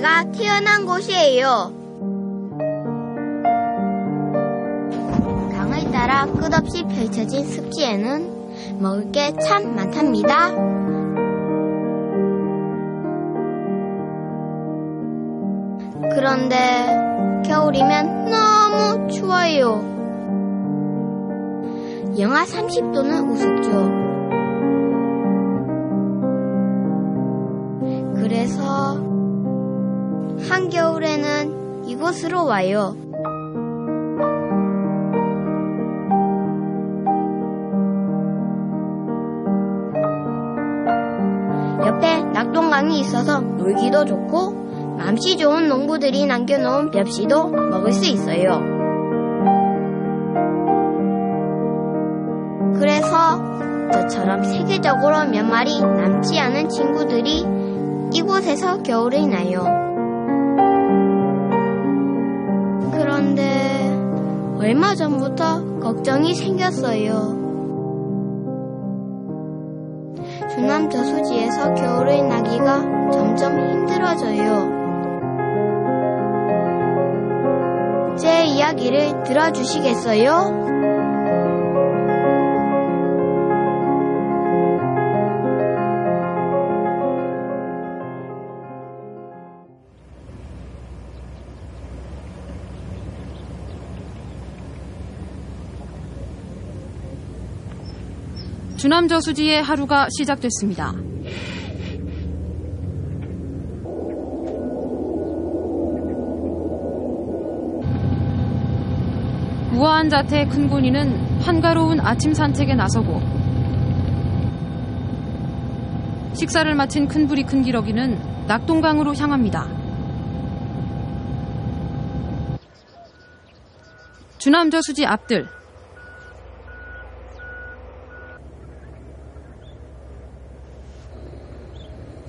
제가 태어난 곳이에요. 강을 따라 끝없이 펼쳐진 습지에는 먹을 게 참 많답니다. 그런데 겨울이면 너무 추워요. 영하 30도는 우습죠. 이곳으로 와요. 옆에 낙동강이 있어서 놀기도 좋고 맘씨 좋은 농부들이 남겨놓은 엽시도 먹을 수 있어요. 그래서 저처럼 세계적으로 몇 마리 남지 않은 친구들이 이곳에서 겨울을 나요. 얼마 전부터 걱정이 생겼어요. 주남 저수지에서 겨울을 나기가 점점 힘들어져요. 제 이야기를 들어주시겠어요? 주남 저수지의 하루가 시작됐습니다. 우아한 자태의 큰군이는 한가로운 아침 산책에 나서고 식사를 마친 큰 부리 큰 기러기는 낙동강으로 향합니다. 주남 저수지 앞들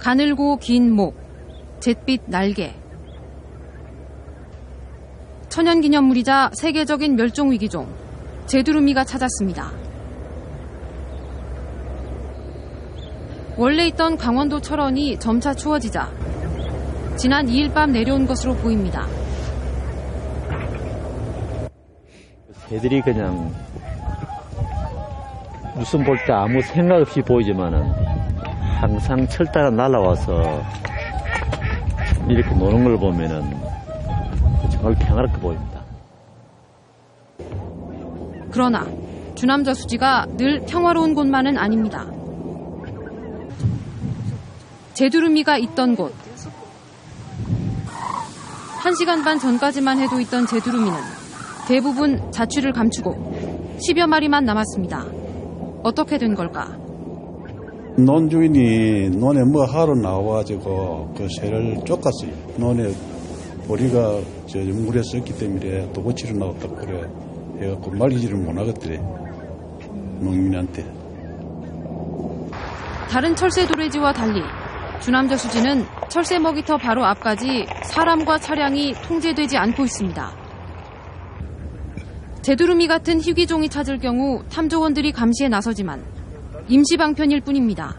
가늘고 긴 목, 잿빛 날개. 천연기념물이자 세계적인 멸종위기종, 제두루미가 찾았습니다. 원래 있던 강원도 철원이 점차 추워지자 지난 2일 밤 내려온 것으로 보입니다. 개들이 그냥 무슨 볼 때 아무 생각 없이 보이지만은 항상 철 따라 날아와서 이렇게 노는 걸 보면은 정말 평화롭게 보입니다. 그러나 주남 저수지가 늘 평화로운 곳만은 아닙니다. 제두루미가 있던 곳. 한 시간 반 전까지만 해도 있던 제두루미는 대부분 자취를 감추고 10여 마리만 남았습니다. 어떻게 된 걸까? 논 주인이 논에 뭐 하러 나와가지고 그 새를 쫓았어요. 논에 보리가 저 물에 썩기 때문에 도고치로 나왔다고 그래. 해갖고 말리지를 못하겠더래. 농민한테. 다른 철새 도래지와 달리 주남저수지는 철새 먹이터 바로 앞까지 사람과 차량이 통제되지 않고 있습니다. 제두루미 같은 희귀종이 찾을 경우 탐조원들이 감시에 나서지만 임시 방편일 뿐입니다.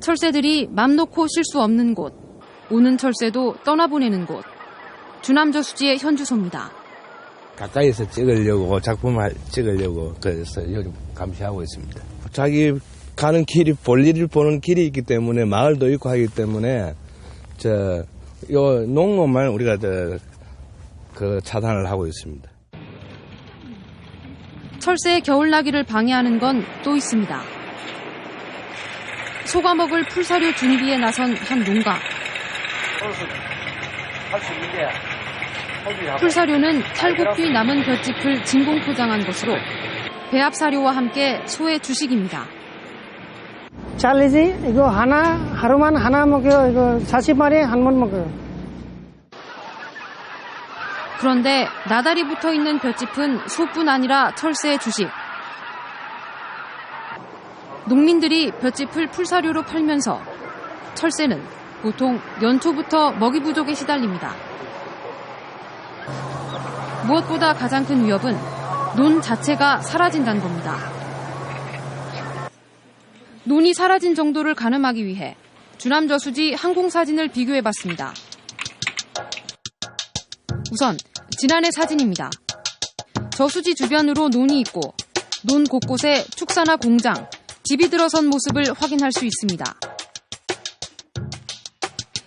철새들이 맘 놓고 쉴 수 없는 곳, 오는 철새도 떠나보내는 곳, 주남저 수지의 현주소입니다. 가까이서 찍으려고 작품을 찍으려고 그래서 요즘 감시하고 있습니다. 자기 가는 길이 볼일을 보는 길이 있기 때문에 마을도 있고 하기 때문에 저요 농업만 우리가 저, 그 차단을 하고 있습니다. 철새의 겨울나기를 방해하는 건 또 있습니다. 소가 먹을 풀사료 준비에 나선 한 농가. 풀사료는 탈곡 뒤 남은 볏짚을 진공 포장한 것으로 배합 사료와 함께 소의 주식입니다. 잘리지 이거 하나 하루만 하나 먹어요. 이거 40마리 한 번 먹어요. 그런데 나달이 붙어 있는 볏짚은 소뿐 아니라 철새의 주식. 농민들이 볏짚을 풀사료로 팔면서 철새는 보통 연초부터 먹이 부족에 시달립니다. 무엇보다 가장 큰 위협은 논 자체가 사라진다는 겁니다. 논이 사라진 정도를 가늠하기 위해 주남 저수지 항공 사진을 비교해 봤습니다. 우선 지난해 사진입니다. 저수지 주변으로 논이 있고 논 곳곳에 축사나 공장, 집이 들어선 모습을 확인할 수 있습니다.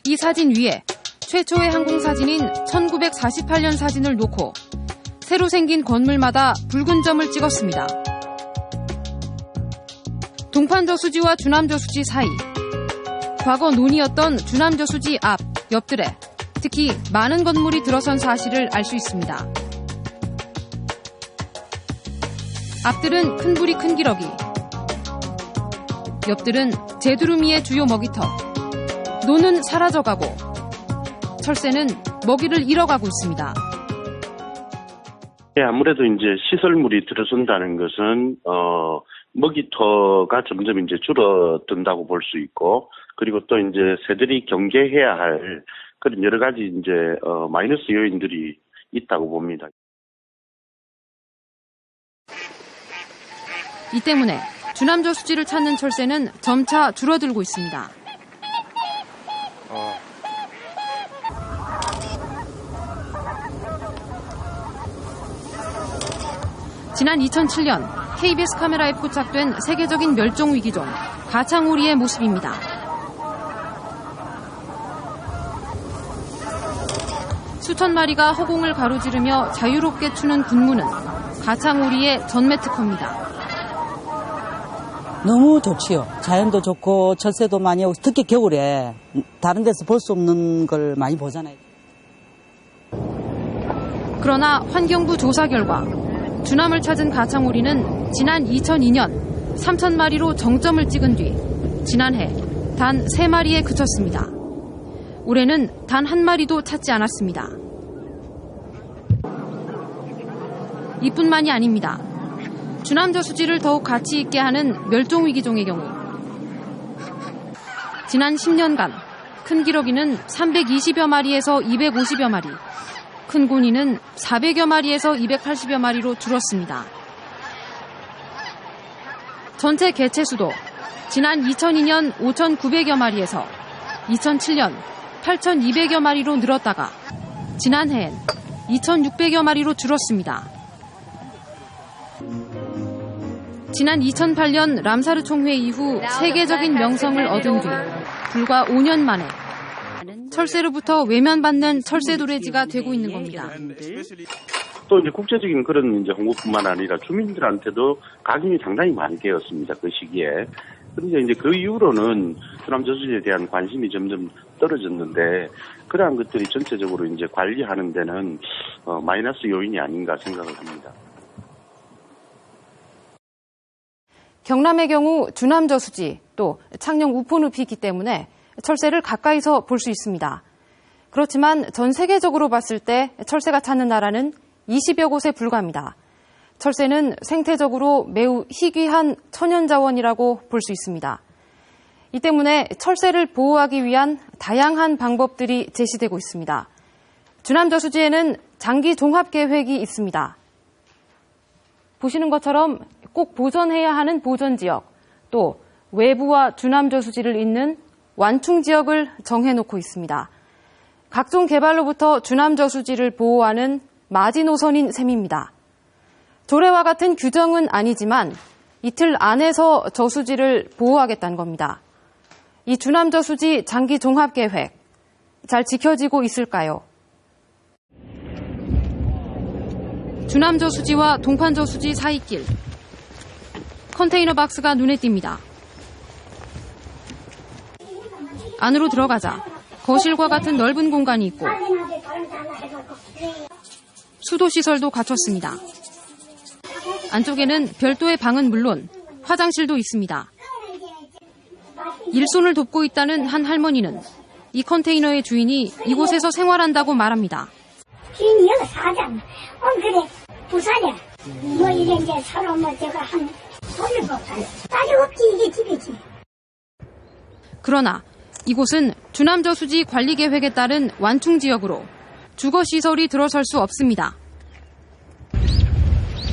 이 사진 위에 최초의 항공 사진인 1948년 사진을 놓고 새로 생긴 건물마다 붉은 점을 찍었습니다. 동판저수지와 주남저수지 사이, 과거 논이었던 주남저수지 앞, 옆들에 특히 많은 건물이 들어선 사실을 알 수 있습니다. 앞들은 큰 부리 큰 기러기, 옆들은 제두루미의 주요 먹이터, 논은 사라져가고 철새는 먹이를 잃어가고 있습니다. 예, 아무래도 이제 시설물이 들어선다는 것은 어 먹이터가 점점 이제 줄어든다고 볼 수 있고 그리고 또 이제 새들이 경계해야 할 그런 여러 가지 이제 어 마이너스 요인들이 있다고 봅니다. 이 때문에 주남저수지를 찾는 철새는 점차 줄어들고 있습니다. 지난 2007년 KBS 카메라에 포착된 세계적인 멸종 위기종 가창오리의 모습입니다. 수천 마리가 허공을 가로지르며 자유롭게 추는 군무는 가창오리의 전매 특허입니다. 너무 좋지요. 자연도 좋고 철새도 많이 오고 특히 겨울에 다른 데서 볼 수 없는 걸 많이 보잖아요. 그러나 환경부 조사 결과 주남을 찾은 가창오리는 지난 2002년 3천 마리로 정점을 찍은 뒤 지난해 단 3마리에 그쳤습니다. 올해는 단 한 마리도 찾지 않았습니다. 이뿐만이 아닙니다. 주남저 수지를 더욱 가치 있게 하는 멸종위기종의 경우 지난 10년간 큰 기러기는 320여 마리에서 250여 마리, 큰 고니는 400여 마리에서 280여 마리로 줄었습니다. 전체 개체 수도 지난 2002년 5,900여 마리에서 2007년 8,200여 마리로 늘었다가 지난해엔 2,600여 마리로 줄었습니다. 지난 2008년 람사르 총회 이후 세계적인 명성을 얻은 뒤 불과 5년 만에 철새로부터 외면받는 철새 도래지가 되고 있는 겁니다. 또 이제 국제적인 그런 이제 홍보뿐만 아니라 주민들한테도 각인이 상당히 많이 되었습니다. 그 시기에. 그런데 이제 그 이후로는 수남 저수지에 대한 관심이 점점 떨어졌는데 그러한 것들이 전체적으로 이제 관리하는 데는 어, 마이너스 요인이 아닌가 생각을 합니다. 경남의 경우 주남 저수지 또 창녕 우포늪이 있기 때문에 철새를 가까이서 볼 수 있습니다. 그렇지만 전 세계적으로 봤을 때 철새가 찾는 나라는 20여 곳에 불과합니다. 철새는 생태적으로 매우 희귀한 천연자원이라고 볼 수 있습니다. 이 때문에 철새를 보호하기 위한 다양한 방법들이 제시되고 있습니다. 주남저수지에는 장기 종합 계획이 있습니다. 보시는 것처럼 꼭 보전해야 하는 보전 지역, 또 외부와 주남저수지를 잇는 완충 지역을 정해놓고 있습니다. 각종 개발로부터 주남저수지를 보호하는 마지노선인 셈입니다. 조례와 같은 규정은 아니지만 이틀 안에서 저수지를 보호하겠다는 겁니다. 이 주남저수지 장기 종합 계획 잘 지켜지고 있을까요? 주남저수지와 동판저수지 사이길 컨테이너 박스가 눈에 띕니다. 안으로 들어가자 거실과 같은 넓은 공간이 있고 수도 시설도 갖췄습니다. 안쪽에는 별도의 방은 물론 화장실도 있습니다. 일손을 돕고 있다는 한 할머니는 이 컨테이너의 주인이 이곳에서 생활한다고 말합니다. 주인이 여기 사잖아. 어, 그래. 부산에. 뭐, 이래, 이제 서로 뭐, 저거 한, 돈을 못 살아. 딸이 없지, 이게 집이지. 그러나 이곳은 주남저수지 관리계획에 따른 완충 지역으로 주거 시설이 들어설 수 없습니다.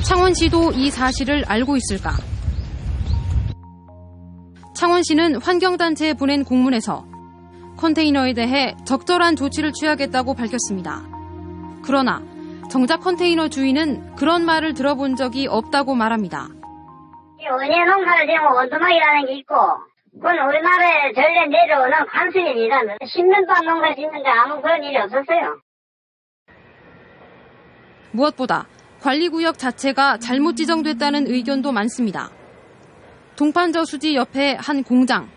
창원시도 이 사실을 알고 있을까? 창원시는 환경단체에 보낸 공문에서 컨테이너에 대해 적절한 조치를 취하겠다고 밝혔습니다. 그러나 정작 컨테이너 주인은 그런 말을 들어본 적이 없다고 말합니다. 원예 농사를 지으면 원두막이라는 게 있고, 그건 우리나라에 전례 내려오는 관습입니다. 10년 동안 농사 짓는데 아무 그런 일이 없었어요. 무엇보다 관리구역 자체가 잘못 지정됐다는 의견도 많습니다. 동판저 수지 옆에 한 공장,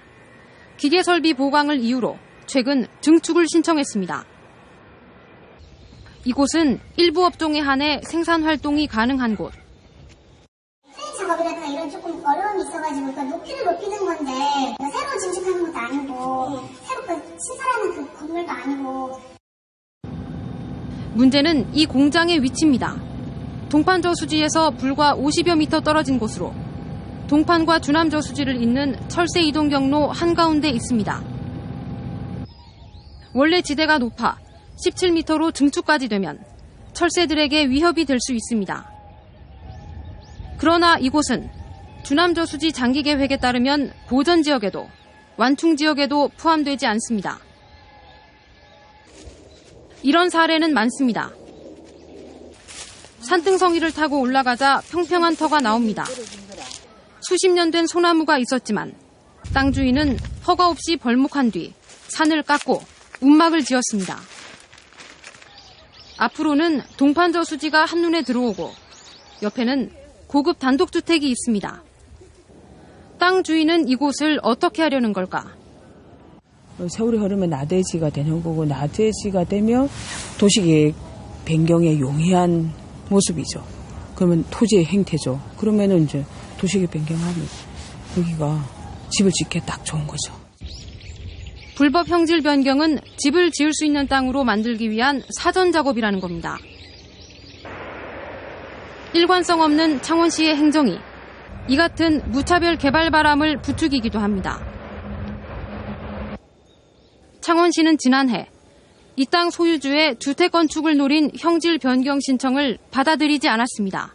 기계 설비 보강을 이유로 최근 증축을 신청했습니다. 이곳은 일부 업종에 한해 생산 활동이 가능한 곳. 작업이라든가 이런 조금 어려움이 있어가지고 그 높이를 높이는 건데 그 새로 증축하는 것도 아니고 새로 그 신설하는 그 건물도 아니고 문제는 이 공장의 위치입니다. 동판저 수지에서 불과 50여 미터 떨어진 곳으로 동판과 주남저 수지를 잇는 철새 이동 경로 한가운데 있습니다. 원래 지대가 높아 17m로 증축까지 되면 철새들에게 위협이 될 수 있습니다. 그러나 이곳은 주남저 수지 장기 계획에 따르면 보전 지역에도 완충 지역에도 포함되지 않습니다. 이런 사례는 많습니다. 산등성이를 타고 올라가자 평평한 터가 나옵니다. 수십 년 된 소나무가 있었지만 땅 주인은 허가 없이 벌목한 뒤 산을 깎고 움막을 지었습니다. 앞으로는 동판 저수지가 한눈에 들어오고 옆에는 고급 단독주택이 있습니다. 땅 주인은 이곳을 어떻게 하려는 걸까? 세월이 흐르면 나대지가 되는 거고 나대지가 되면 도시계획 변경에 용이한 모습이죠. 그러면 토지의 행태죠. 그러면은 이제 도시계획 변경하면 여기가 집을 짓기에 딱 좋은 거죠. 불법 형질 변경은 집을 지을 수 있는 땅으로 만들기 위한 사전 작업이라는 겁니다. 일관성 없는 창원시의 행정이 이 같은 무차별 개발 바람을 부추기기도 합니다. 창원시는 지난해 이 땅 소유주의 주택 건축을 노린 형질 변경 신청을 받아들이지 않았습니다.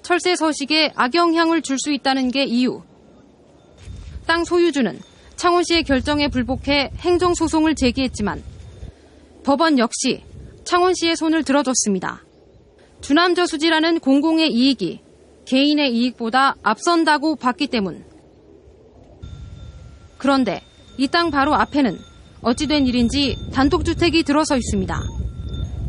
철새 서식에 악영향을 줄 수 있다는 게 이유. 땅 소유주는 창원시의 결정에 불복해 행정소송을 제기했지만 법원 역시 창원시의 손을 들어줬습니다. 주남저수지라는 공공의 이익이 개인의 이익보다 앞선다고 봤기 때문. 그런데 이 땅 바로 앞에는 어찌된 일인지 단독주택이 들어서 있습니다.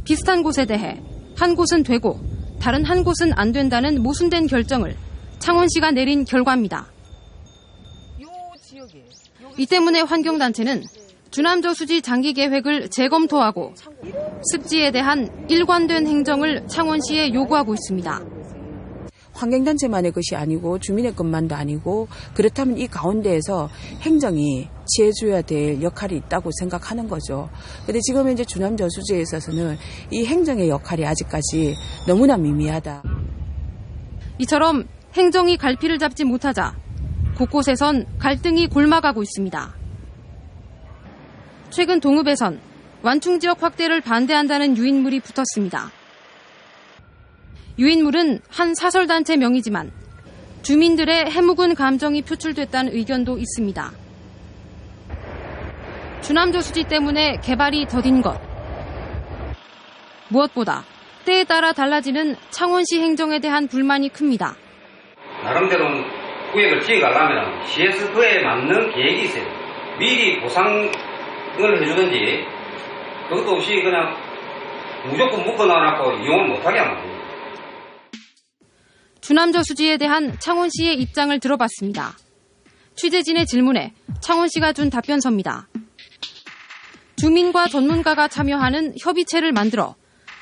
비슷한 곳에 대해 한 곳은 되고 다른 한 곳은 안 된다는 모순된 결정을 창원시가 내린 결과입니다. 이 때문에 환경단체는 주남저 수지 장기 계획을 재검토하고 습지에 대한 일관된 행정을 창원시에 요구하고 있습니다. 환경단체만의 것이 아니고 주민의 것만도 아니고 그렇다면 이 가운데에서 행정이 취해줘야 될 역할이 있다고 생각하는 거죠. 근데 지금 이제 주남 저수지에 있어서는 이 행정의 역할이 아직까지 너무나 미미하다. 이처럼 행정이 갈피를 잡지 못하자 곳곳에선 갈등이 골마가고 있습니다. 최근 동읍에선 완충 지역 확대를 반대한다는 유인물이 붙었습니다. 유인물은 한 사설단체 명이지만 주민들의 해묵은 감정이 표출됐다는 의견도 있습니다. 주남저수지 때문에 개발이 더딘 것. 무엇보다 때에 따라 달라지는 창원시 행정에 대한 불만이 큽니다. 나름대로 구역을 지어가려면 그에 맞는 계획이 있어요. 미리 보상을 해주든지 그것도 없이 그냥 무조건 묶어놔놓고 이용을 못하게 하면 돼요. 주남저 수지에 대한 창원시의 입장을 들어봤습니다. 취재진의 질문에 창원시가 준 답변서입니다. 주민과 전문가가 참여하는 협의체를 만들어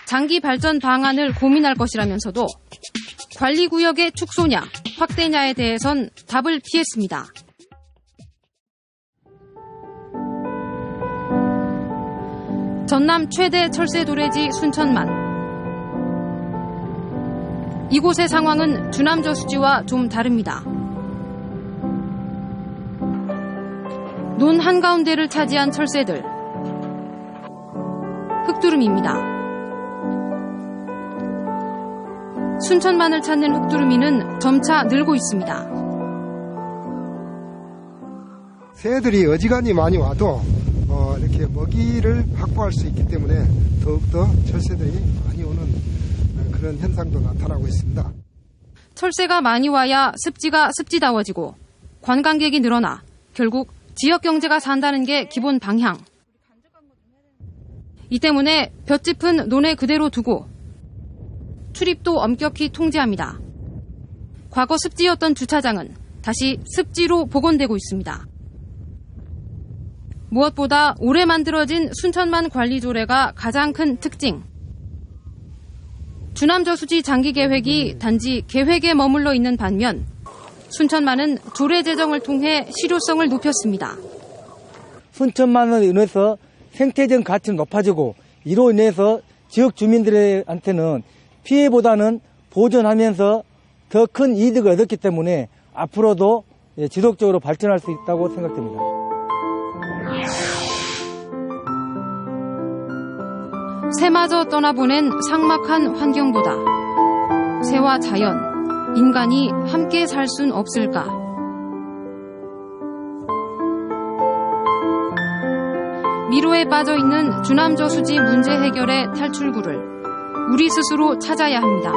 장기 발전 방안을 고민할 것이라면서도 관리구역의 축소냐, 확대냐에 대해선 답을 피했습니다. 전남 최대 철새 도래지 순천만. 이곳의 상황은 주남 저수지와 좀 다릅니다. 논 한가운데를 차지한 철새들. 흑두루미입니다. 순천만을 찾는 흑두루미는 점차 늘고 있습니다. 새들이 어지간히 많이 와도 어, 이렇게 먹이를 확보할 수 있기 때문에 더욱더 철새들이 많이 오는 어, 그런 현상도 나타나고 있습니다. 철새가 많이 와야 습지가 습지다워지고 관광객이 늘어나 결국 지역 경제가 산다는 게 기본 방향. 이 때문에 볏짚은 논에 그대로 두고 출입도 엄격히 통제합니다. 과거 습지였던 주차장은 다시 습지로 복원되고 있습니다. 무엇보다 올해 만들어진 순천만 관리 조례가 가장 큰 특징. 주남저수지 장기 계획이 단지 계획에 머물러 있는 반면 순천만은 조례 제정을 통해 실효성을 높였습니다. 순천만으로 인해서 생태적 가치는 높아지고 이로 인해서 지역 주민들한테는 피해보다는 보존하면서 더 큰 이득을 얻었기 때문에 앞으로도 예, 지속적으로 발전할 수 있다고 생각됩니다. 새마저 떠나보낸 삭막한 환경보다 새와 자연, 인간이 함께 살 순 없을까? 미로에 빠져 있는 주남저수지 문제 해결의 탈출구를 우리 스스로 찾아야 합니다.